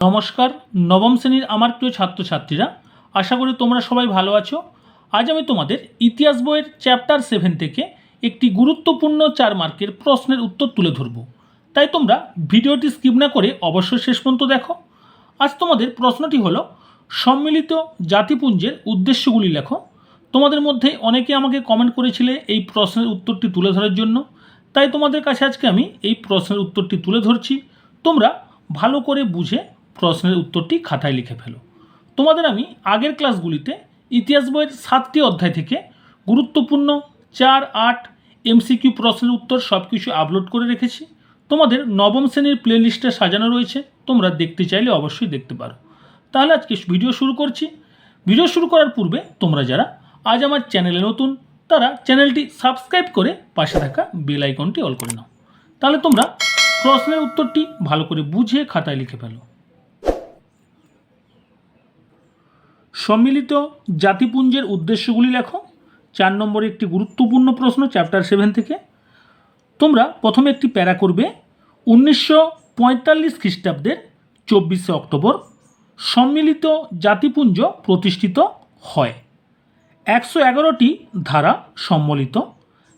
নমস্কার, নবম শ্রেণির আমার প্রিয় ছাত্রছাত্রীরা, আশা করি তোমরা সবাই ভালো আছো। আজ আমি তোমাদের ইতিহাস বইয়ের চ্যাপ্টার সেভেন থেকে একটি গুরুত্বপূর্ণ চার মার্কের প্রশ্নের উত্তর তুলে ধরব। তাই তোমরা ভিডিওটি স্কিপ না করে অবশ্যই শেষ পর্যন্ত দেখো। আজ তোমাদের প্রশ্নটি হলো, সম্মিলিত জাতিপুঞ্জের উদ্দেশ্যগুলি লেখো। তোমাদের মধ্যে অনেকে আমাকে কমেন্ট করেছিলে এই প্রশ্নের উত্তরটি তুলে ধরার জন্য। তাই তোমাদের কাছে আজকে আমি এই প্রশ্নের উত্তরটি তুলে ধরছি। তোমরা ভালো করে বুঝে প্রশ্নের উত্তরটি খাতায় লিখে ফেলো। তোমাদের আমি আগের ক্লাসগুলিতে ইতিহাস বইয়ের সাতটি অধ্যায় থেকে গুরুত্বপূর্ণ চার, আট এমসিকিউ প্রশ্নের উত্তর সব কিছু আপলোড করে রেখেছি। তোমাদের নবম শ্রেণির প্লেলিস্টে সাজানো রয়েছে, তোমরা দেখতে চাইলে অবশ্যই দেখতে পারো। তাহলে আজকে ভিডিও শুরু করছি। ভিডিও শুরু করার পূর্বে তোমরা যারা আজ আমার চ্যানেলে নতুন, তারা চ্যানেলটি সাবস্ক্রাইব করে পাশে থাকা বেল আইকনটি অল করে নাও। তাহলে তোমরা প্রশ্নের উত্তরটি ভালো করে বুঝে খাতায় লিখে ফেলো। সম্মিলিত জাতিপুঞ্জের উদ্দেশ্যগুলি লেখো। চার নম্বরে একটি গুরুত্বপূর্ণ প্রশ্ন, চ্যাপ্টার সেভেন থেকে। তোমরা প্রথমে একটি প্যারা করবে। উনিশশো পঁয়তাল্লিশ খ্রিস্টাব্দের চব্বিশে অক্টোবর সম্মিলিত জাতিপুঞ্জ প্রতিষ্ঠিত হয়। একশো এগারোটি ধারা সম্মিলিত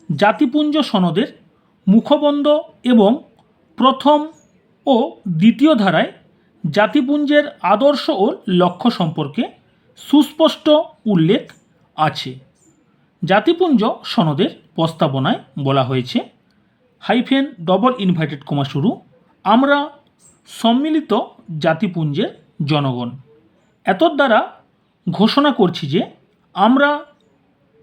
জাতিপুঞ্জ সনদের মুখবন্ধ এবং প্রথম ও দ্বিতীয় ধারায় জাতিপুঞ্জের আদর্শ ও লক্ষ্য সম্পর্কে সুস্পষ্ট উল্লেখ আছে। জাতিপুঞ্জ সনদের প্রস্তাবনায় বলা হয়েছে, হাইফেন ডবল ইনভাইটেড কমা শুরু, আমরা সম্মিলিত জাতিপুঞ্জের জনগণ। এত দ্বারা ঘোষণা করছি যে, আমরা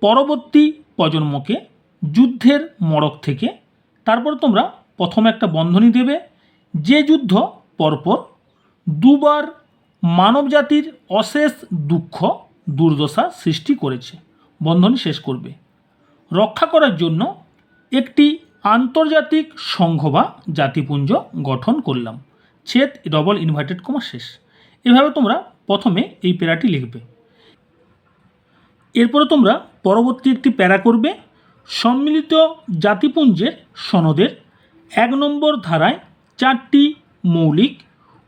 পরবর্তী প্রজন্মকে যুদ্ধের মড়ক থেকে, তারপর তোমরা প্রথমে একটা বন্ধনী দেবে, যে যুদ্ধ পরপর দুবার মানবজাতির অশেষ দুঃখ, দুর্দশা সৃষ্টি করেছে। বন্ধনী শেষ করবে। রক্ষা করার জন্য একটি আন্তর্জাতিক সংঘ বা জাতিপুঞ্জ গঠন করলাম। ছেদ ডবল ইনভার্টেড কমা শেষ। এভাবে তোমরা প্রথমে এই প্যারাটি লিখবে। এরপরে তোমরা পরবর্তী একটি প্যারা করবে। সম্মিলিত জাতিপুঞ্জের সনদের এক নম্বর ধারায় চারটি মৌলিক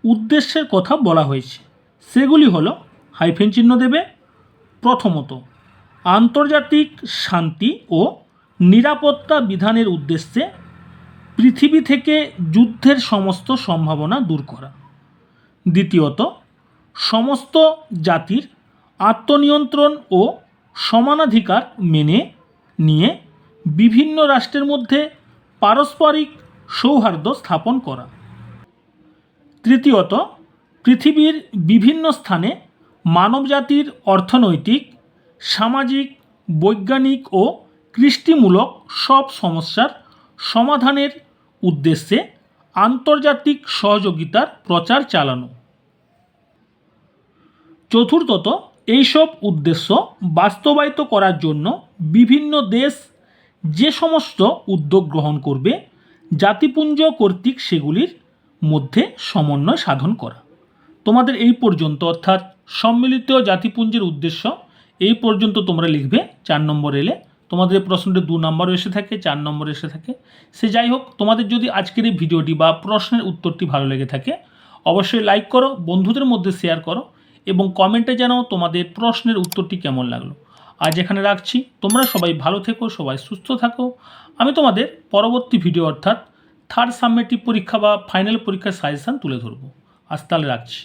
উদ্দেশ্যের কথা বলা হয়েছে। সেগুলি হলো হাইফেন চিহ্ন দেবে, প্রথমত আন্তর্জাতিক শান্তি ও নিরাপত্তা বিধানের উদ্দেশ্যে পৃথিবী থেকে যুদ্ধের সমস্ত সম্ভাবনা দূর করা। দ্বিতীয়ত সমস্ত জাতির আত্মনিয়ন্ত্রণ ও সমানাধিকার মেনে নিয়ে বিভিন্ন রাষ্ট্রের মধ্যে পারস্পরিক সৌহার্দ্য স্থাপন করা। তৃতীয়ত, পৃথিবীর বিভিন্ন স্থানে মানবজাতির অর্থনৈতিক, সামাজিক, বৈজ্ঞানিক ও কৃষ্টিমূলক সব সমস্যার সমাধানের উদ্দেশ্যে আন্তর্জাতিক সহযোগিতার প্রচার চালানো। চতুর্থত, এইসব উদ্দেশ্য বাস্তবায়িত করার জন্য বিভিন্ন দেশ যে সমস্ত উদ্যোগ গ্রহণ করবে, জাতিপুঞ্জ কর্তৃক সেগুলির মধ্যে সমন্বয় সাধন করা। তোমাদের এই পর্যন্ত, অর্থাৎ সম্মিলিত জাতিপুঞ্জের উদ্দেশ্য, এই পর্যন্ত তোমরা লিখবে, চার নম্বর এলে। তোমাদের এই প্রশ্নটি দু নম্বর এসে থাকে, চার নম্বর এসে থাকে। সে যাই হোক, তোমাদের যদি আজকের এই ভিডিওটি বা প্রশ্নের উত্তরটি ভালো লেগে থাকে, অবশ্যই লাইক করো, বন্ধুদের মধ্যে শেয়ার করো এবং কমেন্টে জানাও তোমাদের প্রশ্নের উত্তরটি কেমন লাগল। আজ এখানে রাখছি। তোমরা সবাই ভালো থেকো, সবাই সুস্থ থাকো। আমি তোমাদের পরবর্তী ভিডিও অর্থাৎ থার্ড সাবমেটিভ পরীক্ষা বা ফাইনাল পরীক্ষার সাজেশান তুলে ধরবো। আজ তাহলে রাখছি।